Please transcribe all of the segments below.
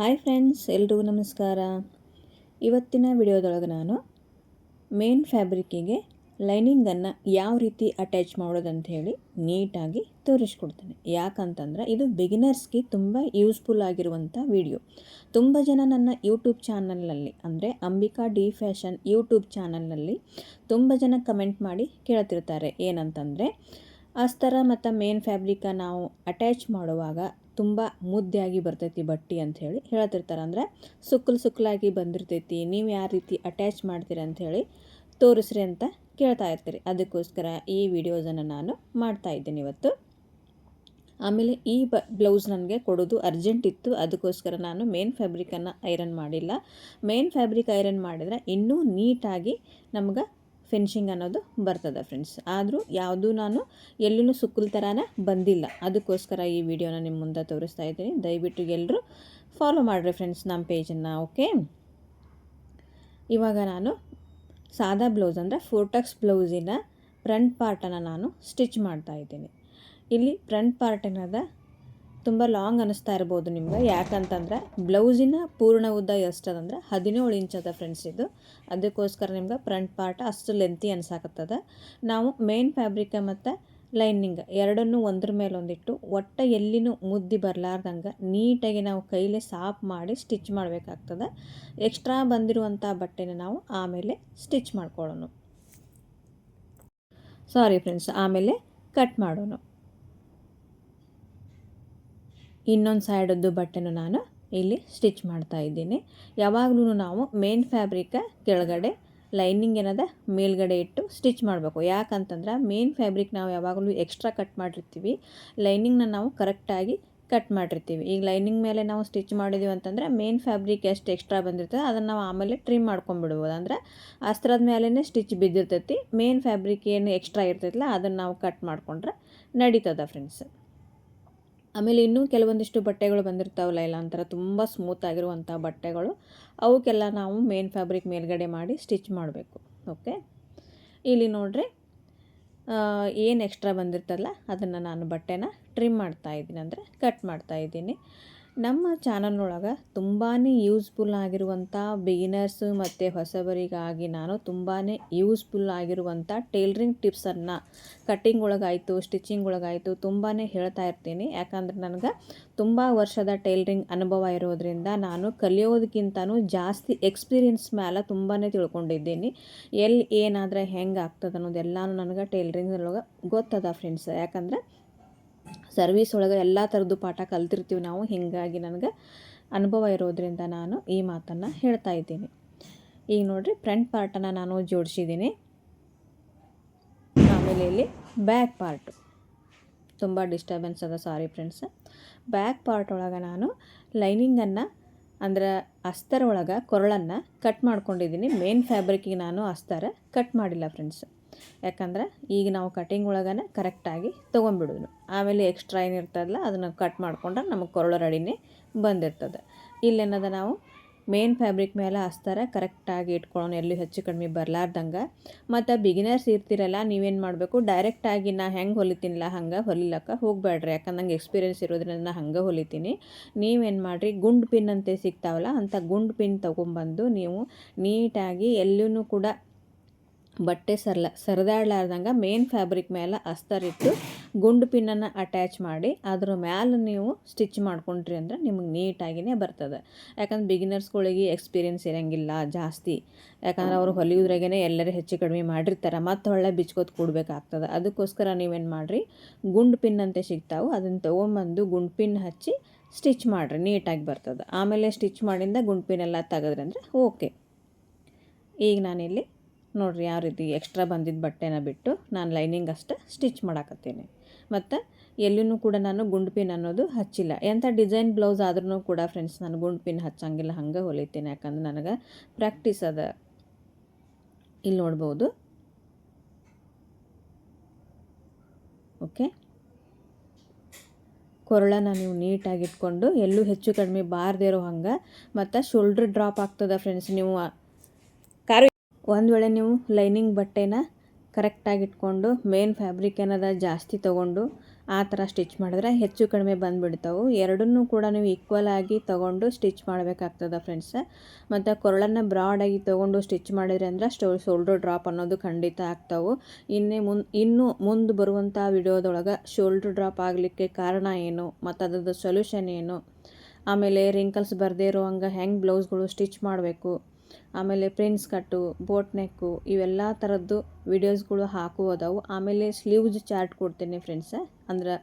Hi friends, ಎಲ್ರಿಗೂ ನಮಸ್ಕಾರ. ಇವತ್ತಿನ ವಿಡಿಯೋದೊಳಗೆ ನಾನು ಮೇನ್ ಫ್ಯಾಬ್ರಿಕ್ಕಿಗೆ ಲೈನಿಂಗನ್ನು ಯಾವ ರೀತಿ ಅಟ್ಯಾಚ್ ಮಾಡೋದಂತ ಹೇಳಿ ನೀಟಾಗಿ ತೋರಿಸ್ಕೊಡ್ತೇನೆ. ಯಾಕಂತಂದ್ರೆ ಇದು ಬಿಗಿನರ್ಸ್ಗೆ ತುಂಬ ಯೂಸ್ಫುಲ್ ಆಗಿರುವಂಥ ವಿಡಿಯೋ. ತುಂಬ ಜನ ನನ್ನ ಯೂಟ್ಯೂಬ್ ಚಾನಲ್ನಲ್ಲಿ, ಅಂದರೆ ಅಂಬಿಕಾ ಡಿ ಫ್ಯಾಷನ್ ಯೂಟ್ಯೂಬ್ ಚಾನಲ್ನಲ್ಲಿ ತುಂಬ ಜನ ಕಮೆಂಟ್ ಮಾಡಿ ಕೇಳ್ತಿರ್ತಾರೆ. ಏನಂತಂದರೆ ಅಸ್ತರ ಮತ್ತು ಮೇನ್ ಫ್ಯಾಬ್ರಿಕ ನಾವು ಅಟ್ಯಾಚ್ ಮಾಡುವಾಗ ತುಂಬ ಮುದ್ದೆಯಾಗಿ ಬರ್ತೈತಿ ಬಟ್ಟೆ ಹೇಳಿ ಹೇಳ್ತಿರ್ತಾರೆ ಅಂದರೆ ಸುಕ್ಕಲು ಸುಕ್ಕಲಾಗಿ ಬಂದಿರ್ತೈತಿ. ನೀವು ಯಾವ ರೀತಿ ಅಟ್ಯಾಚ್ ಮಾಡ್ತೀರಿ ಅಂಥೇಳಿ ತೋರಿಸ್ರಿ ಅಂತ ಕೇಳ್ತಾ ಇರ್ತೀರಿ. ಅದಕ್ಕೋಸ್ಕರ ಈ ವಿಡಿಯೋಸನ್ನು ನಾನು ಮಾಡ್ತಾ ಇದ್ದೀನಿ ಇವತ್ತು. ಆಮೇಲೆ ಈ ಬ ಬ್ಲೌಸ್ ನನಗೆ ಕೊಡೋದು ಅರ್ಜೆಂಟ್ ಇತ್ತು. ಅದಕ್ಕೋಸ್ಕರ ನಾನು ಮೇನ್ ಫ್ಯಾಬ್ರಿಕನ್ನು ಐರನ್ ಮಾಡಿಲ್ಲ. ಮೇನ್ ಫ್ಯಾಬ್ರಿಕ್ ಐರನ್ ಮಾಡಿದರೆ ಇನ್ನೂ ನೀಟಾಗಿ ನಮ್ಗೆ ಫಿನಿಶಿಂಗ್ ಅನ್ನೋದು ಬರ್ತದೆ ಫ್ರೆಂಡ್ಸ್ ಆದರೂ ಯಾವುದೂ ನಾನು ಎಲ್ಲೂ ಸುಕ್ಕಲ್ ಥರನೇ ಬಂದಿಲ್ಲ. ಅದಕ್ಕೋಸ್ಕರ ಈ ವಿಡಿಯೋನ ನಿಮ್ಮ ಮುಂದೆ ತೋರಿಸ್ತಾ ಇದ್ದೀನಿ. ದಯವಿಟ್ಟು ಎಲ್ಲರೂ ಫಾಲೋ ಮಾಡಿರಿ ಫ್ರೆಂಡ್ಸ್ ನಮ್ಮ ಪೇಜನ್ನು ಓಕೆ ಇವಾಗ ನಾನು ಸಾದಾ ಬ್ಲೌಸ್ ಅಂದರೆ ಫೋಟಕ್ಸ್ ಬ್ಲೌಸಿನ ಫ್ರಂಟ್ ಪಾರ್ಟನ್ನು ನಾನು ಸ್ಟಿಚ್ ಮಾಡ್ತಾ ಇದ್ದೀನಿ. ಇಲ್ಲಿ ಫ್ರಂಟ್ ಪಾರ್ಟ್ ಏನದ ತುಂಬ ಲಾಂಗ್ ಅನ್ನಿಸ್ತಾ ಇರ್ಬೋದು ನಿಮಗೆ. ಯಾಕಂತಂದ್ರೆ ಬ್ಲೌಸಿನ ಪೂರ್ಣ ಉದ್ದ ಎಷ್ಟದಂದ್ರೆ ಹದಿನೇಳು ಇಂಚ್ ಅದ ಫ್ರೆಂಡ್ಸ್ ಇದು. ಅದಕ್ಕೋಸ್ಕರ ನಿಮ್ಗೆ ಫ್ರಂಟ್ ಪಾರ್ಟ್ ಅಷ್ಟು ಲೆಂತಿ ಅನ್ಸಾಕತ್ತದ. ನಾವು ಮೇನ್ ಫ್ಯಾಬ್ರಿಕ ಮತ್ತು ಲೈನಿಂಗ್ ಎರಡನ್ನೂ ಒಂದ್ರ ಮೇಲೆ ಒಂದಿಟ್ಟು ಒಟ್ಟ ಎಲ್ಲಿನೂ ಮುದ್ದಿ ಬರಲಾರ್ದಂಗೆ ನೀಟಾಗಿ ನಾವು ಕೈಲೇ ಸಾಪ್ ಮಾಡಿ ಸ್ಟಿಚ್ ಮಾಡಬೇಕಾಗ್ತದೆ. ಎಕ್ಸ್ಟ್ರಾ ಬಂದಿರುವಂಥ ಬಟ್ಟೆನ ನಾವು ಆಮೇಲೆ ಸ್ಟಿಚ್ ಮಾಡ್ಕೊಳ್ಳೋಣ ಸಾರಿ ಫ್ರೆಂಡ್ಸ್ ಆಮೇಲೆ ಕಟ್ ಮಾಡೋಣ ಇನ್ನೊಂದು ಸೈಡದ್ದು ಬಟ್ಟೆನೂ ನಾನು ಇಲ್ಲಿ ಸ್ಟಿಚ್ ಮಾಡ್ತಾ ಇದ್ದೀನಿ. ಯಾವಾಗಲೂ ನಾವು ಮೇನ್ ಫ್ಯಾಬ್ರಿಕ ಕೆಳಗಡೆ ಲೈನಿಂಗ್ ಏನದ ಮೇಲ್ಗಡೆ ಇಟ್ಟು ಸ್ಟಿಚ್ ಮಾಡಬೇಕು. ಯಾಕಂತಂದ್ರೆ ಮೇನ್ ಫ್ಯಾಬ್ರಿಕ್ ನಾವು ಯಾವಾಗಲೂ ಎಕ್ಸ್ಟ್ರಾ ಕಟ್ ಮಾಡಿರ್ತೀವಿ. ಲೈನಿಂಗ್ನ ನಾವು ಕರೆಕ್ಟಾಗಿ ಕಟ್ ಮಾಡಿರ್ತೀವಿ. ಈಗ ಲೈನಿಂಗ್ ಮೇಲೆ ನಾವು ಸ್ಟಿಚ್ ಮಾಡಿದ್ದೀವಿ ಅಂತಂದರೆ ಮೇನ್ ಫ್ಯಾಬ್ರಿಕ್ ಎಷ್ಟು ಎಕ್ಸ್ಟ್ರಾ ಬಂದಿರ್ತದೆ ಅದನ್ನು ನಾವು ಆಮೇಲೆ ಟ್ರಿಮ್ ಮಾಡ್ಕೊಂಡ್ಬಿಡ್ಬೋದು ಅಂದರೆ ಅಸ್ತ್ರದ ಮೇಲೇ ಸ್ಟಿಚ್ ಬಿದ್ದಿರ್ತೈತಿ. ಮೇನ್ ಫ್ಯಾಬ್ರಿಕ್ ಏನು ಎಕ್ಸ್ಟ್ರಾ ಇರ್ತೈತಲ್ಲ ಅದನ್ನು ನಾವು ಕಟ್ ಮಾಡಿಕೊಂಡ್ರೆ ನಡೀತದ ಫ್ರೆಂಡ್ಸ್ ಆಮೇಲೆ ಇನ್ನೂ ಕೆಲವೊಂದಿಷ್ಟು ಬಟ್ಟೆಗಳು ಬಂದಿರ್ತಾವಲ್ಲ ಇಲ್ಲ ಅಂತಾರೆ ತುಂಬ ಸ್ಮೂತ್ ಆಗಿರುವಂಥ ಬಟ್ಟೆಗಳು, ಅವಕ್ಕೆಲ್ಲ ನಾವು ಮೇನ್ ಫ್ಯಾಬ್ರಿಕ್ ಮೇಲ್ಗಡೆ ಮಾಡಿ ಸ್ಟಿಚ್ ಮಾಡಬೇಕು ಓಕೆ ಇಲ್ಲಿ ನೋಡ್ರಿ ಏನು ಎಕ್ಸ್ಟ್ರಾ ಬಂದಿರ್ತಲ್ಲ ಅದನ್ನು ನಾನು ಬಟ್ಟೆನ ಟ್ರಿಮ್ ಮಾಡ್ತಾ ಇದ್ದೀನಿ, ಅಂದರೆ ಕಟ್ ಮಾಡ್ತಾ ಇದ್ದೀನಿ. ನಮ್ಮ ಚಾನಲ್ನೊಳಗೆ ತುಂಬಾ ಯೂಸ್ಫುಲ್ ಆಗಿರುವಂಥ ಬಿಗಿನರ್ಸು ಮತ್ತು ಹೊಸಬರಿಗಾಗಿ ನಾನು ತುಂಬಾ ಯೂಸ್ಫುಲ್ ಆಗಿರುವಂಥ ಟೇಲ್ರಿಂಗ್ ಟಿಪ್ಸನ್ನು ಕಟ್ಟಿಂಗ್ ಒಳಗಾಯಿತು ಸ್ಟಿಚಿಂಗ್ ಒಳಗಾಯಿತು ತುಂಬಾ ಹೇಳ್ತಾ ಇರ್ತೀನಿ. ಯಾಕಂದ್ರೆ ನನಗೆ ತುಂಬ ವರ್ಷದ ಟೇಲ್ರಿಂಗ್ ಅನುಭವ ಇರೋದರಿಂದ ನಾನು ಕಲಿಯೋದಕ್ಕಿಂತನೂ ಜಾಸ್ತಿ ಎಕ್ಸ್ಪೀರಿಯನ್ಸ್ ಮೇಲೆ ತುಂಬಾ ತಿಳ್ಕೊಂಡಿದ್ದೀನಿ. ಎಲ್ಲಿ ಏನಾದರೆ ಹೆಂಗೆ ಆಗ್ತದೆ ಅನ್ನೋದೆಲ್ಲನೂ ನನಗೆ ಟೇಲ್ರಿಂಗ್ನೊಳಗೆ ಗೊತ್ತದ ಫ್ರೆಂಡ್ಸ್ ಯಾಕಂದ್ರೆ ಸರ್ವೀಸ್ ಒಳಗೆ ಎಲ್ಲ ಥರದ್ದು ಪಾಠ ಕಲ್ತಿರ್ತೀವಿ ನಾವು, ಹೀಗಾಗಿ ನನಗೆ ಅನುಭವ ಇರೋದರಿಂದ ನಾನು ಈ ಮಾತನ್ನು ಹೇಳ್ತಾ ಇದ್ದೀನಿ. ಈಗ ನೋಡಿರಿ, ಫ್ರಂಟ್ ಪಾರ್ಟನ್ನು ನಾನು ಜೋಡಿಸಿದ್ದೀನಿ. ಆಮೇಲೆ ಇಲ್ಲಿ ಬ್ಯಾಕ್ ಪಾರ್ಟು. ತುಂಬ ಡಿಸ್ಟರ್ಬೆನ್ಸ್ ಅದ, ಸಾರಿ ಫ್ರೆಂಡ್ಸ್. ಬ್ಯಾಕ್ ಪಾರ್ಟ್ ಒಳಗೆ ನಾನು ಲೈನಿಂಗನ್ನು, ಅಂದ್ರೆ ಅಸ್ತರ ಒಳಗೆ ಕೊರಳನ್ನು ಕಟ್ ಮಾಡ್ಕೊಂಡಿದ್ದೀನಿ. ಮೇನ್ ಫ್ಯಾಬ್ರಿಕ್ಕಿಗೆ ನಾನು ಅಸ್ತರ ಕಟ್ ಮಾಡಿಲ್ಲ ಫ್ರೆಂಡ್ಸ್. ಯಾಕಂದ್ರೆ ಈಗ ನಾವು ಕಟಿಂಗ್ ಒಳಗನೆ ಕರೆಕ್ಟಾಗಿ ತೊಗೊಂಬಿಡೋದು ಆಮೇಲೆ ಎಕ್ಸ್ಟ್ರಾ ಏನಿರ್ತದಲ್ಲ ಅದನ್ನು ಕಟ್ ಮಾಡ್ಕೊಂಡ್ರೆ ನಮಗೆ ಕೊರಳು ರೆಡಿನೇ ಬಂದಿರ್ತದೆ. ಇಲ್ಲೇನದ ನಾವು ಮೇನ್ ಫ್ಯಾಬ್ರಿಕ್ ಮೇಲೆ ಹಸ್ತಾರ ಕರೆಕ್ಟಾಗಿ ಇಟ್ಕೊಳ್ಳೋಣ ಎಲ್ಲೂ ಹೆಚ್ಚು ಕಡಿಮೆ ಬರಲಾರ್ದಂಗೆ. ಮತ್ತು ಬಿಗಿನರ್ಸ್ ಇರ್ತಿರಲ್ಲ, ನೀವೇನು ಮಾಡಬೇಕು ಡೈರೆಕ್ಟಾಗಿ ನಾ ಹೆಂಗೆ ಹೊಲಿತೀನಿಲ್ಲ ಹಂಗೆ ಹೊಲಿಲಕ್ಕ ಹೋಗಬೇಡ್ರಿ ಯಾಕಂದ್ರೆ ನಂಗೆ ಎಕ್ಸ್ಪೀರಿಯೆನ್ಸ್ ಇರೋದ್ರಿಂದ ನಾನು ಹಂಗೆ ಹೊಲಿತೀನಿ. ನೀವೇನು ಮಾಡಿರಿ, ಗುಂಡು ಪಿನ್ ಅಂತ ಸಿಗ್ತಾವಲ್ಲ ಅಂಥ ಗುಂಡು ಪಿನ್ ತೊಗೊಂಬಂದು ನೀವು ನೀಟಾಗಿ ಎಲ್ಲೂ ಕೂಡ ಬಟ್ಟೆ ಸರ್ಲ ಸರಿದಾಡ್ಲಾರ್ದಂಗೆ ಮೇನ್ ಫ್ಯಾಬ್ರಿಕ್ ಮೇಲೆ ಅಸ್ತರಿಟ್ಟು ಗುಂಡು ಪಿನ್ನನ್ನು ಅಟ್ಯಾಚ್ ಮಾಡಿ ಅದ್ರ ಮ್ಯಾಲೆ ನೀವು ಸ್ಟಿಚ್ ಮಾಡ್ಕೊಂಡ್ರಿ ಅಂದ್ರೆ ನಿಮಗೆ ನೀಟಾಗಿಯೇ ಬರ್ತದೆ. ಯಾಕಂದ್ರೆ ಬಿಗಿನರ್ಸ್ಗಳಿಗೆ ಎಕ್ಸ್ಪೀರಿಯೆನ್ಸ್ ಇರೋಂಗಿಲ್ಲ ಜಾಸ್ತಿ. ಯಾಕಂದ್ರೆ ಅವರು ಹೊಲಿಯೋದ್ರಾಗೇ ಎಲ್ಲರೂ ಹೆಚ್ಚು ಕಡಿಮೆ ಮಾಡಿರ್ತಾರೆ, ಮತ್ತು ಒಳ್ಳೆ ಬಿಚ್ಕೋತ್ ಕೊಡಬೇಕಾಗ್ತದೆ. ಅದಕ್ಕೋಸ್ಕರ ನೀವೇನು ಮಾಡಿರಿ, ಗುಂಡು ಪಿನ್ ಅಂತ ಸಿಗ್ತಾವೆ ಅದನ್ನು ತೊಗೊಂಬಂದು ಗುಂಡು ಪಿನ್ ಹಚ್ಚಿ ಸ್ಟಿಚ್ ಮಾಡಿರಿ, ನೀಟಾಗಿ ಬರ್ತದೆ. ಆಮೇಲೆ ಸ್ಟಿಚ್ ಮಾಡಿಂದ ಗುಂಡು ಪಿನ್ ಎಲ್ಲ ತೆಗೆದ್ರಿ ಅಂದರೆ ಓಕೆ ಈಗ ನಾನಿಲ್ಲಿ ನೋಡಿರಿ ಯಾವ ರೀತಿ ಎಕ್ಸ್ಟ್ರಾ ಬಂದಿದ್ದ ಬಟ್ಟೆನ ಬಿಟ್ಟು ನಾನು ಲೈನಿಂಗ್ ಅಷ್ಟೇ ಸ್ಟಿಚ್ ಮಾಡಾಕತ್ತೀನಿ. ಮತ್ತು ಎಲ್ಲೂ ಕೂಡ ನಾನು ಗುಂಡು ಪಿನ್ ಅನ್ನೋದು ಹಚ್ಚಿಲ್ಲ. ಎಂಥ ಡಿಸೈನ್ ಬ್ಲೌಸ್ ಆದ್ರೂ ಕೂಡ ಫ್ರೆಂಡ್ಸ್ ನಾನು ಗುಂಡು ಪಿನ್ ಹಚ್ಚಂಗಿಲ್ಲ, ಹಂಗೆ ಹೊಲಿತೀನಿ. ಯಾಕಂದ್ರೆ ನನಗೆ ಪ್ರಾಕ್ಟೀಸ್ ಅದ. ಇಲ್ಲಿ ನೋಡ್ಬೋದು. ಓಕೆ ಕೊರಳನ ನೀವು ನೀಟಾಗಿ ಇಟ್ಕೊಂಡು ಎಲ್ಲೂ ಹೆಚ್ಚು ಕಡಿಮೆ ಬಾರದೇ ಇರೋ ಹಂಗೆ ಮತ್ತು ಶೋಲ್ಡ್ರ್ ಡ್ರಾಪ್ ಆಗ್ತದೆ ಫ್ರೆಂಡ್ಸ್ ನೀವು ಒಂದು ವೇಳೆ ನೀವು ಲೈನಿಂಗ್ ಬಟ್ಟೆನ ಕರೆಕ್ಟಾಗಿ ಇಟ್ಕೊಂಡು ಮೇನ್ ಫ್ಯಾಬ್ರಿಕ್ ಏನದ ಜಾಸ್ತಿ ತೊಗೊಂಡು, ಆ ಥರ ಸ್ಟಿಚ್ ಮಾಡಿದ್ರೆ ಹೆಚ್ಚು ಕಡಿಮೆ ಬಂದುಬಿಡ್ತಾವೆ. ಎರಡನ್ನೂ ಕೂಡ ನೀವು ಈಕ್ವಲ್ ಆಗಿ ತೊಗೊಂಡು ಸ್ಟಿಚ್ ಮಾಡಬೇಕಾಗ್ತದೆ ಫ್ರೆಂಡ್ಸ್ ಮತ್ತು ಕೊರಳನ್ನು ಬ್ರಾಡಾಗಿ ತೊಗೊಂಡು ಸ್ಟಿಚ್ ಮಾಡಿದ್ರೆ ಅಂದ್ರೆ ಸ್ಟೋ ಶೋಲ್ಡರ್ ಡ್ರಾಪ್ ಅನ್ನೋದು ಖಂಡಿತ ಆಗ್ತಾವೆ. ಇನ್ನೇ ಮುನ್, ಇನ್ನೂ ಮುಂದೆ ಬರುವಂಥ ವಿಡಿಯೋದೊಳಗೆ ಶೋಲ್ಡ್ರ್ ಡ್ರಾಪ್ ಆಗಲಿಕ್ಕೆ ಕಾರಣ ಏನು, ಮತ್ತು ಅದರದ್ದು ಸೊಲ್ಯೂಷನ್ ಏನು, ಆಮೇಲೆ ರಿಂಕಲ್ಸ್ ಬರದೇ ಇರೋ ಹಂಗೆ ಹೆಂಗೆ ಬ್ಲೌಸ್ಗಳು ಸ್ಟಿಚ್ ಮಾಡಬೇಕು ಆಮೇಲೆ ಪ್ರಿನ್ಸ್ ಕಟ್ಟು ಬೋಟ್ ನೆಕ್ಕು ಇವೆಲ್ಲ ಥರದ್ದು ವಿಡಿಯೋಸ್ಗಳು ಹಾಕುವುದವು ಆಮೇಲೆ ಸ್ಲೀವ್ಸ್ ಚಾರ್ಟ್ ಕೊಡ್ತೀನಿ ಫ್ರೆಂಡ್ಸ ಅಂದ್ರೆ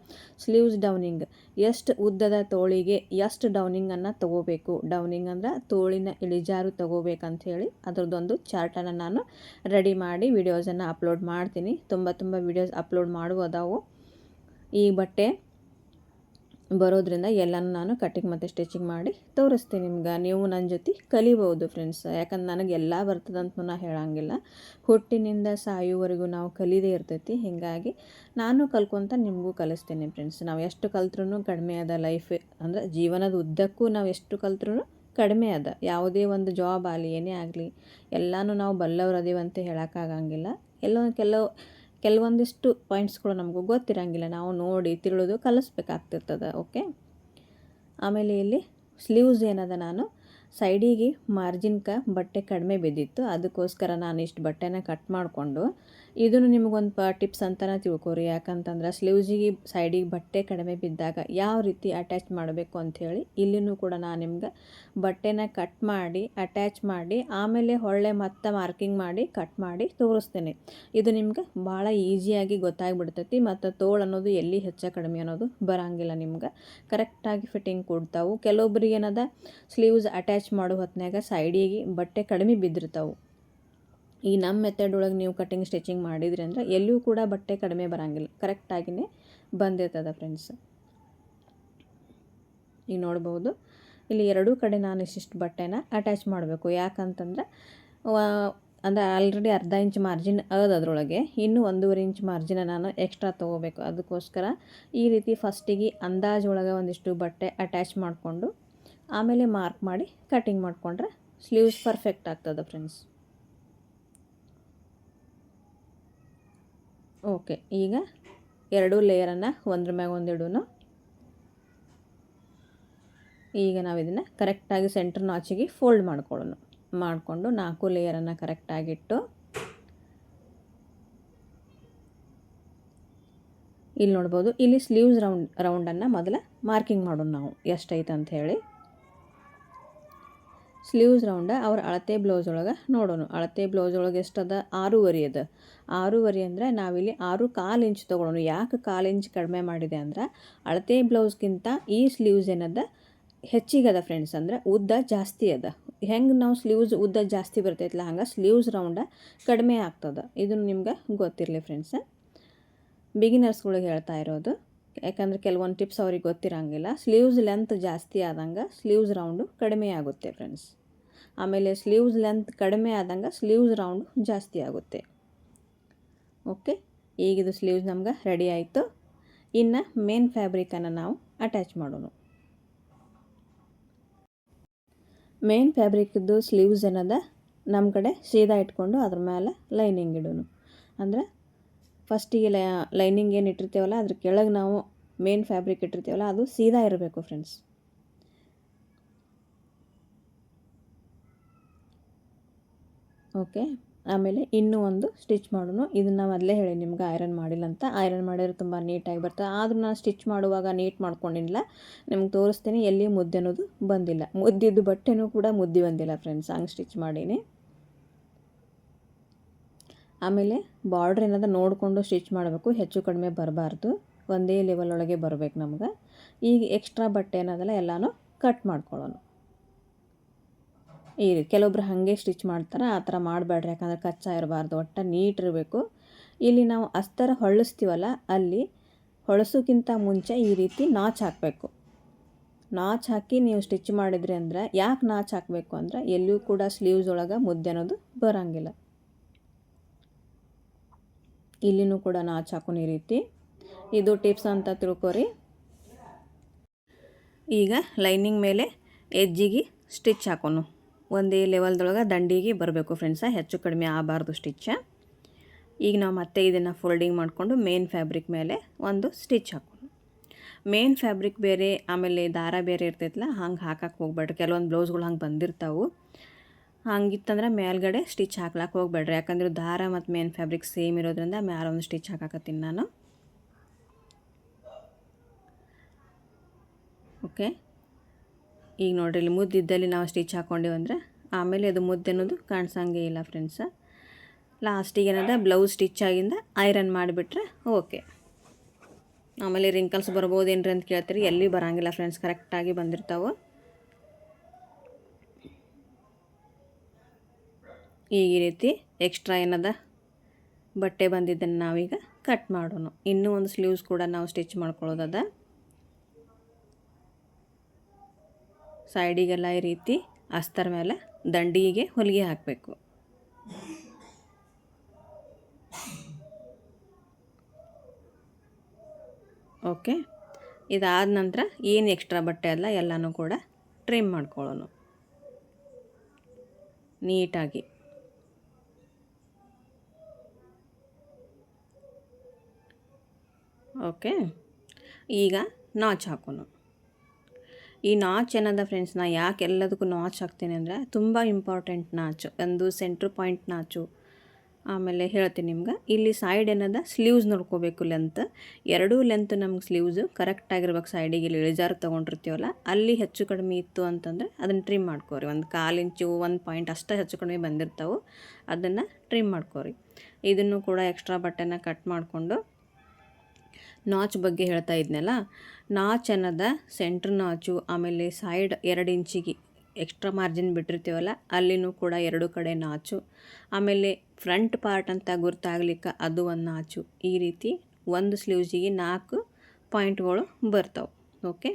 ಸ್ಲೀವ್ಸ್ ಡೌನಿಂಗ್ ಎಷ್ಟು ಉದ್ದದ ತೋಳಿಗೆ ಎಷ್ಟು ಡೌನಿಂಗನ್ನು ತೊಗೋಬೇಕು? ಡೌನಿಂಗ್ ಅಂದ್ರೆ ತೋಳಿನ ಇಳಿಜಾರು ತೊಗೋಬೇಕಂತ ಹೇಳಿ ಅದರದ್ದೊಂದು ಚಾರ್ಟನ್ನು ನಾನು ರೆಡಿ ಮಾಡಿ ವಿಡಿಯೋಸನ್ನು ಅಪ್ಲೋಡ್ ಮಾಡ್ತೀನಿ. ತುಂಬ ತುಂಬ ವಿಡಿಯೋಸ್ ಅಪ್ಲೋಡ್ ಮಾಡುವುದಾವು ಈ ಬಟ್ಟೆ ಬರೋದ್ರಿಂದ ಎಲ್ಲನೂ ನಾನು ಕಟ್ಟಿಂಗ್ ಮತ್ತು ಸ್ಟಿಚಿಂಗ್ ಮಾಡಿ ತೋರಿಸ್ತೀನಿ ನಿಮ್ಗೆ. ನೀವು ನನ್ನ ಜೊತೆ ಕಲಿಬೋದು ಫ್ರೆಂಡ್ಸ್ ಯಾಕಂದ್ರೆ ನನಗೆ ಎಲ್ಲ ಬರ್ತದಂತ ನಾನು ಹೇಳಂಗಿಲ್ಲ. ಹುಟ್ಟಿನಿಂದ ಸಾಯುವವರೆಗೂ ನಾವು ಕಲಿದೇ ಇರ್ತೈತಿ. ಹೀಗಾಗಿ ನಾನು ಕಲ್ಕೊಂತ ನಿಮಗೂ ಕಲಿಸ್ತೀನಿ ಫ್ರೆಂಡ್ಸ್ ನಾವು ಎಷ್ಟು ಕಲ್ತ್ರೂ ಕಡಿಮೆ ಅದ ಲೈಫ್ ಅಂದರೆ ಜೀವನದ ಉದ್ದಕ್ಕೂ ನಾವು ಎಷ್ಟು ಕಲ್ತ್ರೂ ಕಡಿಮೆ ಅದ. ಯಾವುದೇ ಒಂದು ಜಾಬ್ ಆಗಲಿ, ಏನೇ ಆಗಲಿ, ಎಲ್ಲನೂ ನಾವು ಬಲ್ಲವ್ರು ಅದೀವಂತ ಹೇಳೋಕ್ಕಾಗಂಗಿಲ್ಲ ಎಲ್ಲೋ ಕೆಲವು ಕೆಲವೊಂದಿಷ್ಟು ಪಾಯಿಂಟ್ಸ್ಗಳು ನಮಗೂ ಗೊತ್ತಿರಂಗಿಲ್ಲ. ನಾವು ನೋಡಿ ತಿಳಿದು ಕಲಿಸ್ಬೇಕಾಗ್ತಿರ್ತದೆ ಓಕೆ ಆಮೇಲೆ ಇಲ್ಲಿ ಸ್ಲೀವ್ಸ್ ಏನದ ನಾನು? ಸೈಡಿಗೆ ಮಾರ್ಜಿನ್ಕ ಬಟ್ಟೆ ಕಡಿಮೆ ಬಿದ್ದಿತ್ತು. ಅದಕ್ಕೋಸ್ಕರ ನಾನು ಇಷ್ಟು ಬಟ್ಟೆನ ಕಟ್ ಮಾಡಿಕೊಂಡು ಇದನ್ನು ನಿಮಗೊಂದು ಪ, ಟಿಪ್ಸ್ ಅಂತಲೇ ತಿಳ್ಕೊರಿ. ಯಾಕಂತಂದ್ರೆ ಸ್ಲೀವ್ಸಿಗೆ ಸೈಡಿಗೆ ಬಟ್ಟೆ ಕಡಿಮೆ ಬಿದ್ದಾಗ ಯಾವ ರೀತಿ ಅಟ್ಯಾಚ್ ಮಾಡಬೇಕು ಅಂಥೇಳಿ ಇಲ್ಲಿನೂ ಕೂಡ ನಾನು ನಿಮ್ಗೆ ಬಟ್ಟೆನ ಕಟ್ ಮಾಡಿ ಅಟ್ಯಾಚ್ ಮಾಡಿ, ಆಮೇಲೆ ಹೊಳ್ಳೆ ಮತ್ತೆ ಮಾರ್ಕಿಂಗ್ ಮಾಡಿ ಕಟ್ ಮಾಡಿ ತೋರಿಸ್ತೇನೆ. ಇದು ನಿಮ್ಗೆ ಭಾಳ ಈಸಿಯಾಗಿ ಗೊತ್ತಾಗ್ಬಿಡ್ತೈತಿ ಮತ್ತು ತೋಳು ಅನ್ನೋದು ಎಲ್ಲಿ ಹೆಚ್ಚು ಕಡಿಮೆ ಅನ್ನೋದು ಬರೋಂಗಿಲ್ಲ ನಿಮ್ಗೆ. ಕರೆಕ್ಟಾಗಿ ಫಿಟ್ಟಿಂಗ್ ಕೊಡ್ತಾವೆ. ಕೆಲವೊಬ್ರಿಗೆ ಏನದ ಸ್ಲೀವ್ಸ್ ಅಟ್ಯಾಚ್ ಮಾಡೋ ಹೊತ್ತಿನಾಗ ಸೈಡಿಗೆ ಬಟ್ಟೆ ಕಡಿಮೆ ಬಿದ್ದಿರ್ತಾವೆ. ಈ ನಮ್ಮ ಮೆಥಡ್ ಒಳಗೆ ನೀವು ಕಟ್ಟಿಂಗ್ ಸ್ಟಿಚಿಂಗ್ ಮಾಡಿದ್ರಿ ಅಂದ್ರೆ ಎಲ್ಲೂ ಕೂಡ ಬಟ್ಟೆ ಕಡಿಮೆ ಬರೋಂಗಿಲ್ಲ. ಕರೆಕ್ಟಾಗಿಯೇ ಬಂದಿರ್ತದೆ ಫ್ರೆಂಡ್ಸ್ ಈಗ ನೋಡ್ಬೋದು. ಇಲ್ಲಿ ಎರಡೂ ಕಡೆ ನಾನು ಇಷ್ಟಿಷ್ಟು ಬಟ್ಟೆನ ಅಟ್ಯಾಚ್ ಮಾಡಬೇಕು. ಯಾಕಂತಂದ್ರೆ ಅಂದರೆ ಆಲ್ರೆಡಿ ಅರ್ಧ ಇಂಚ್ ಮಾರ್ಜಿನ್ ಅದ ಅದರೊಳಗೆ. ಇನ್ನೂ ಒಂದೂವರೆ ಇಂಚ್ ಮಾರ್ಜಿನ ನಾನು ಎಕ್ಸ್ಟ್ರಾ ತೊಗೋಬೇಕು. ಅದಕ್ಕೋಸ್ಕರ ಈ ರೀತಿ ಫಸ್ಟಿಗೆ ಅಂದಾಜೊಳಗೆ ಒಂದಿಷ್ಟು ಬಟ್ಟೆ ಅಟ್ಯಾಚ್ ಮಾಡಿಕೊಂಡು ಆಮೇಲೆ ಮಾರ್ಕ್ ಮಾಡಿ ಕಟಿಂಗ್ ಮಾಡಿಕೊಂಡ್ರೆ ಸ್ಲೀವ್ಸ್ ಪರ್ಫೆಕ್ಟ್ ಆಗ್ತದೆ ಫ್ರೆಂಡ್ಸ್ ಓಕೆ, ಈಗ ಎರಡೂ ಲೇಯರನ್ನು ಒಂದ್ರ ಮ್ಯಾಗ ಒಂದಿಡೂ ಈಗ ನಾವು ಇದನ್ನು ಕರೆಕ್ಟಾಗಿ ಸೆಂಟ್ರ್ ನಾಚಿಗೆ ಫೋಲ್ಡ್ ಮಾಡ್ಕೊಳ್ಳೋಣ ಮಾಡಿಕೊಂಡು ನಾಲ್ಕು ಲೇಯರನ್ನು ಕರೆಕ್ಟಾಗಿಟ್ಟು ಇಲ್ಲಿ ನೋಡ್ಬೋದು, ಇಲ್ಲಿ ಸ್ಲೀವ್ಸ್ ರೌಂಡ್ ರೌಂಡನ್ನು ಮೊದಲ ಮಾರ್ಕಿಂಗ್ ಮಾಡೋಣ ನಾವು ಎಷ್ಟೈತೆ ಅಂತ ಹೇಳಿ. ಸ್ಲೀವ್ಸ್ ರೌಂಡ ಅವ್ರ ಅಳತೆ ಬ್ಲೌಸ್ ಒಳಗೆ ನೋಡೋಣ ಅಳತೆ ಬ್ಲೌಸ್ ಒಳಗೆ ಎಷ್ಟದ? ಆರೂವರೆ ಅದ. ಆರೂವರೆ ಅಂದರೆ ನಾವಿಲ್ಲಿ ಆರು ಕಾಲು ಇಂಚ್ ತೊಗೊಳೋಣ ಯಾಕೆ ಕಾಲು ಇಂಚ್ ಕಡಿಮೆ ಮಾಡಿದೆ ಅಂದ್ರೆ ಅಳತೆ ಬ್ಲೌಸ್ಗಿಂತ ಈ ಸ್ಲೀವ್ಸ್ ಏನದ? ಹೆಚ್ಚಿಗದ ಫ್ರೆಂಡ್ಸ್. ಅಂದ್ರೆ ಉದ್ದ ಜಾಸ್ತಿ ಅದ. ಹೆಂಗೆ ನಾವು ಸ್ಲೀವ್ಸ್ ಉದ್ದ ಜಾಸ್ತಿ ಬರ್ತೈತಲ್ಲ ಹಂಗೆ ಸ್ಲೀವ್ಸ್ ರೌಂಡ ಕಡಿಮೆ ಆಗ್ತದೆ. ಇದನ್ನು ನಿಮ್ಗೆ ಗೊತ್ತಿರಲಿ ಫ್ರೆಂಡ್ಸ್. ಬಿಗಿನರ್ಸ್ಗಳಿಗೆ ಹೇಳ್ತಾ ಇರೋದು. ಯಾಕಂದರೆ ಕೆಲವೊಂದು ಟಿಪ್ಸ್ ಅವ್ರಿಗೆ ಗೊತ್ತಿರೋಂಗಿಲ್ಲ. ಸ್ಲೀವ್ಸ್ ಲೆಂತ್ ಜಾಸ್ತಿ ಆದಂಗೆ ಸ್ಲೀವ್ಸ್ ರೌಂಡು ಕಡಿಮೆ ಆಗುತ್ತೆ ಫ್ರೆಂಡ್ಸ್ ಆಮೇಲೆ ಸ್ಲೀವ್ಸ್ ಲೆಂತ್ ಕಡಿಮೆ ಆದಂಗೆ ಸ್ಲೀವ್ಸ್ ರೌಂಡು ಜಾಸ್ತಿ ಆಗುತ್ತೆ. ಓಕೆ ಈಗಿದು ಸ್ಲೀವ್ಸ್ ನಮ್ಗೆ ರೆಡಿ ಆಯಿತು. ಇನ್ನು ಮೇನ್ ಫ್ಯಾಬ್ರಿಕನ್ನು ನಾವು ಅಟ್ಯಾಚ್ ಮಾಡೋಣ. ಮೇನ್ ಫ್ಯಾಬ್ರಿಕ್ದು ಸ್ಲೀವ್ಸ್ ಏನದ ನಮ್ಮ ಕಡೆ ಸೀದಾ ಇಟ್ಕೊಂಡು ಅದ್ರ ಮೇಲೆ ಲೈನಿಂಗ್ ಇಡೋನು ಅಂದ್ರೆ ಫಸ್ಟಿಗೆ ಲೈನಿಂಗ್ ಏನು ಇಟ್ಟಿರ್ತೀವಲ್ಲ, ಅದ್ರ ಕೆಳಗೆ ನಾವು ಮೇನ್ ಫ್ಯಾಬ್ರಿಕ್ ಇಟ್ಟಿರ್ತೀವಲ್ಲ, ಅದು ಸೀದಾ ಇರಬೇಕು ಫ್ರೆಂಡ್ಸ್ ಓಕೆ ಆಮೇಲೆ ಇನ್ನೂ ಒಂದು ಸ್ಟಿಚ್ ಮಾಡೋಣ ಇದನ್ನು ಮೊದಲೇ ಹೇಳಿ, ನಿಮ್ಗೆ ಐರನ್ ಮಾಡಿಲ್ಲ ಅಂತ. ಐರನ್ ಮಾಡಿದ್ರೆ ತುಂಬ ನೀಟಾಗಿ ಬರ್ತದೆ. ಆದರೂ ನಾನು ಸ್ಟಿಚ್ ಮಾಡುವಾಗ ನೀಟ್ ಮಾಡ್ಕೊಂಡಿಲ್ಲ. ನಿಮ್ಗೆ ತೋರಿಸ್ತೀನಿ, ಎಲ್ಲಿ ಮುದ್ದೆ ಅನ್ನೋದು ಬಂದಿಲ್ಲ. ಮುದ್ದಿದ್ದು ಬಟ್ಟೆನೂ ಕೂಡ ಮುದ್ದೆ ಬಂದಿಲ್ಲ ಫ್ರೆಂಡ್ಸ್ ಹಂಗೆ ಸ್ಟಿಚ್ ಮಾಡೀನಿ. ಆಮೇಲೆ ಬಾರ್ಡ್ರ್ ಏನಾದ್ರು ನೋಡಿಕೊಂಡು ಸ್ಟಿಚ್ ಮಾಡಬೇಕು, ಹೆಚ್ಚು ಕಡಿಮೆ ಬರಬಾರ್ದು. ಒಂದೇ ಲೆವೆಲ್ ಒಳಗೆ ಬರಬೇಕು ನಮ್ಗೆ. ಈಗ ಎಕ್ಸ್ಟ್ರಾ ಬಟ್ಟೆ ಏನದಲ್ಲ ಎಲ್ಲನೂ ಕಟ್ ಮಾಡ್ಕೊಳ್ಳೋಣ. ಈ ಕೆಲವೊಬ್ರು ಹಾಗೆ ಸ್ಟಿಚ್ ಮಾಡ್ತಾರೆ, ಆ ಥರ ಮಾಡಬೇಡ್ರಿ. ಯಾಕಂದ್ರೆ ಕಚ್ಚಾ ಇರಬಾರ್ದು, ಒಟ್ಟು ನೀಟ್ ಇರಬೇಕು. ಇಲ್ಲಿ ನಾವು ಅಸ್ತರ ಹೊಳಿಸ್ತೀವಲ್ಲ, ಅಲ್ಲಿ ಹೊಳಸೋಕ್ಕಿಂತ ಮುಂಚೆ ಈ ರೀತಿ ನಾಚ್ ಹಾಕಬೇಕು. ನಾಚ್ ಹಾಕಿ ನೀವು ಸ್ಟಿಚ್ ಮಾಡಿದ್ರಿ ಅಂದ್ರೆ, ಯಾಕೆ ನಾಚ್ ಹಾಕಬೇಕು ಅಂದ್ರೆ ಎಲ್ಲೂ ಕೂಡ ಸ್ಲೀವ್ಸ್ ಒಳಗೆ ಮುದ್ದೆ ಅನ್ನೋದು ಬರೋಂಗಿಲ್ಲ. ಇಲ್ಲಿನೂ ಕೂಡ ನಾಚ್ ಹಾಕೋಣ ಈ ರೀತಿ ಇದು ಟಿಪ್ಸ್ ಅಂತ ತಿಳ್ಕೊರಿ. ಈಗ ಲೈನಿಂಗ್ ಮೇಲೆ ಎಜ್ಜಿಗೆ ಸ್ಟಿಚ್ ಹಾಕೋನು. ಒಂದೇ ಲೆವೆಲ್ದೊಳಗೆ ದಂಡಿಗೆ ಬರಬೇಕು ಫ್ರೆಂಡ್ಸ ಹೆಚ್ಚು ಕಡಿಮೆ ಆಗಬಾರ್ದು ಸ್ಟಿಚ್ ಈಗ ನಾವು ಮತ್ತೆ ಇದನ್ನು ಫೋಲ್ಡಿಂಗ್ ಮಾಡಿಕೊಂಡು ಮೇನ್ ಫ್ಯಾಬ್ರಿಕ್ ಮೇಲೆ ಒಂದು ಸ್ಟಿಚ್ ಹಾಕೋಣ ಮೇನ್ ಫ್ಯಾಬ್ರಿಕ್ ಬೇರೆ, ಆಮೇಲೆ ದಾರ ಬೇರೆ ಇರ್ತೈತಲ್ಲ ಹಂಗೆ ಹಾಕಕ್ಕೆ ಹೋಗ್ಬೇಡ್ರಿ. ಕೆಲವೊಂದು ಬ್ಲೌಸ್ಗಳು ಹಂಗೆ ಬಂದಿರ್ತಾವೆ. ಹಂಗಿತ್ತಂದ್ರೆ ಮೇಲ್ಗಡೆ ಸ್ಟಿಚ್ ಹಾಕ್ಲಕ್ಕೆ ಹೋಗ್ಬೇಡ್ರಿ. ಯಾಕಂದ್ರೆ ದಾರ ಮತ್ತು ಮೇನ್ ಫ್ಯಾಬ್ರಿಕ್ ಸೇಮ್ ಇರೋದ್ರಿಂದ ಮ್ಯಾಲ ಒಂದು ಸ್ಟಿಚ್ ಹಾಕಕತ್ತೀನಿ ನಾನು. ಓಕೆ ಈಗ ನೋಡ್ರಿ, ಇಲ್ಲಿ ಮುದ್ದಿದ್ದಲ್ಲಿ ನಾವು ಸ್ಟಿಚ್ ಹಾಕ್ಕೊಂಡಿವಂದ್ರೆ ಆಮೇಲೆ ಅದು ಮುದ್ದೆ ಅನ್ನೋದು ಕಾಣಿಸಂಗೇ ಇಲ್ಲ ಫ್ರೆಂಡ್ಸ ಲಾಸ್ಟಿಗೆ ಏನದ ಬ್ಲೌಸ್ ಸ್ಟಿಚ್ ಆಗಿಂದ ಐರನ್ ಮಾಡಿಬಿಟ್ರೆ ಓಕೆ ಆಮೇಲೆ ರಿಂಕಲ್ಸ್ ಬರ್ಬೋದೇನ್ರಿ ಅಂತ ಕೇಳ್ತೀರಿ, ಎಲ್ಲಿ ಬರಂಗಿಲ್ಲ ಫ್ರೆಂಡ್ಸ್ ಕರೆಕ್ಟಾಗಿ ಬಂದಿರ್ತಾವೆ. ಈಗ ಈ ರೀತಿ ಎಕ್ಸ್ಟ್ರಾ ಏನದ ಬಟ್ಟೆ ಬಂದಿದ್ದನ್ನು ನಾವೀಗ ಕಟ್ ಮಾಡೋಣ ಇನ್ನೂ ಒಂದು ಸ್ಲೀವ್ಸ್ ಕೂಡ ನಾವು ಸ್ಟಿಚ್ ಮಾಡ್ಕೊಳ್ಳೋದದ. ಸೈಡಿಗೆಲ್ಲ ಈ ರೀತಿ ಅಸ್ತರ ಮೇಲೆ ದಂಡಿಗೆ ಹೊಲಿಗೆ ಹಾಕಬೇಕು. ಓಕೆ ಇದಾದ ನಂತರ ಏನು ಎಕ್ಸ್ಟ್ರಾ ಬಟ್ಟೆ ಅಲ್ಲ ಎಲ್ಲನೂ ಕೂಡ ಟ್ರಿಮ್ ಮಾಡ್ಕೊಳ್ಳೋಣ ನೀಟಾಗಿ. ಓಕೆ? ಈಗ ನಾಚ್ ಹಾಕೋಣ. ಈ ನಾಚ್ ಏನದ ಫ್ರೆಂಡ್ಸ್ ನಾ ಯಾಕೆ ಎಲ್ಲದಕ್ಕೂ ನಾಚ್ ಹಾಕ್ತೀನಿ ಅಂದರೆ ತುಂಬ ಇಂಪಾರ್ಟೆಂಟ್ ನಾಚು, ಒಂದು ಸೆಂಟ್ರ್ ಪಾಯಿಂಟ್ ನಾಚು. ಆಮೇಲೆ ಹೇಳ್ತೀನಿ ನಿಮ್ಗೆ, ಇಲ್ಲಿ ಸೈಡ್ ಏನದ? ಸ್ಲೀವ್ಸ್ ನೋಡ್ಕೋಬೇಕು ಲೆಂತ್ ಎರಡೂ ಲೆಂತ್ ನಮ್ಗೆ ಸ್ಲೀವ್ಸು ಕರೆಕ್ಟಾಗಿರ್ಬೇಕು ಸೈಡಿಗೆ ಇಲ್ಲಿ ಇಳಿಜಾರು ತೊಗೊಂಡಿರ್ತೀವಲ್ಲ, ಅಲ್ಲಿ ಹೆಚ್ಚು ಕಡಿಮೆ ಇತ್ತು ಅಂತಂದರೆ ಅದನ್ನು ಟ್ರಿಮ್ ಮಾಡ್ಕೋರಿ. ಒಂದು ಕಾಲು ಇಂಚು ಒಂದು ಪಾಯಿಂಟ್ ಅಷ್ಟೇ ಹೆಚ್ಚು ಕಡಿಮೆ ಬಂದಿರ್ತಾವೆ, ಅದನ್ನು ಟ್ರಿಮ್ ಮಾಡ್ಕೋರಿ. ಇದನ್ನು ಕೂಡ ಎಕ್ಸ್ಟ್ರಾ ಬಟ್ಟೆನ ಕಟ್ ಮಾಡಿಕೊಂಡು ನಾಚ್ ಬಗ್ಗೆ ಹೇಳ್ತಾ ಇದ್ನಲ್ಲ? ನಾಚ್ ಅನ್ನೋದ ಸೆಂಟ್ರ್ ನಾಚು, ಆಮೇಲೆ ಸೈಡ್ ಎರಡು ಇಂಚಿಗೆ ಎಕ್ಸ್ಟ್ರಾ ಮಾರ್ಜಿನ್ ಬಿಟ್ಟಿರ್ತೀವಲ್ಲ, ಅಲ್ಲಿನೂ ಕೂಡ ಎರಡು ಕಡೆ ನಾಚು. ಆಮೇಲೆ ಫ್ರಂಟ್ ಪಾರ್ಟ್ ಅಂತ ಗುರ್ತಾಗ್ಲಿಕ್ಕೆ ಅದು ಒಂದು ನಾಚು. ಈ ರೀತಿ ಒಂದು ಸ್ಲೀವ್ಸಿಗೆ ನಾಲ್ಕು ಪಾಯಿಂಟ್ಗಳು ಬರ್ತಾವೆ. ಓಕೆ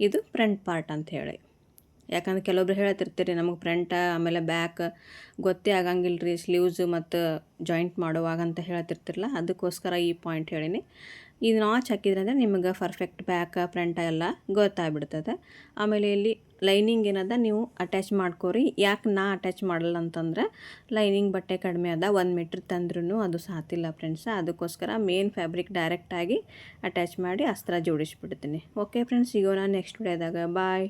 ಇದು ಫ್ರಂಟ್ ಪಾರ್ಟ್ ಅಂತ ಹೇಳಿ. ಯಾಕಂದ್ರೆ ಕೆಲವೊಬ್ರು ಹೇಳ್ತಿರ್ತೀರಿ ನಮಗೆ ಫ್ರಂಟ ಆಮೇಲೆ ಬ್ಯಾಕ್ ಗೊತ್ತೇ ಆಗಂಗಿಲ್ಲ ರೀ ಸ್ಲೀವ್ಸ್ ಮತ್ತು ಜಾಯಿಂಟ್ ಮಾಡುವಾಗ ಅಂತ ಹೇಳ್ತಿರ್ತಿರಲ್ಲ ಅದಕ್ಕೋಸ್ಕರ ಈ ಪಾಯಿಂಟ್ ಹೇಳೀನಿ. ಇದು ನಾಚ್ ಹಾಕಿದ್ರಂದ್ರೆ ನಿಮಗೆ ಪರ್ಫೆಕ್ಟ್ ಬ್ಯಾಕ್ ಫ್ರಂಟ ಎಲ್ಲ ಗೊತ್ತಾಗ್ಬಿಡ್ತದೆ. ಆಮೇಲೆ ಇಲ್ಲಿ ಲೈನಿಂಗ್ ಏನದ, ನೀವು ಅಟ್ಯಾಚ್ ಮಾಡ್ಕೋರಿ. ಯಾಕೆ ನಾ ಅಟ್ಯಾಚ್ ಮಾಡಲ್ಲ ಅಂತಂದ್ರೆ ಲೈನಿಂಗ್ ಬಟ್ಟೆ ಕಡಿಮೆ ಅದ, ಒಂದು ಮೀಟ್ರ್ ತಂದ್ರೂ ಅದು ಸಾತಿಲ್ಲ ಫ್ರೆಂಡ್ಸ್ ಅದಕ್ಕೋಸ್ಕರ ಮೇನ್ ಫ್ಯಾಬ್ರಿಕ್ ಡೈರೆಕ್ಟಾಗಿ ಅಟ್ಯಾಚ್ ಮಾಡಿ ಅಸ್ತ್ರ ಜೋಡಿಸ್ಬಿಡ್ತೀನಿ. ಓಕೆ ಫ್ರೆಂಡ್ಸ್ ಸಿಗೋಣ ನೆಕ್ಸ್ಟ್ ವಿಡಿಯೋದಾಗ ಬಾಯ್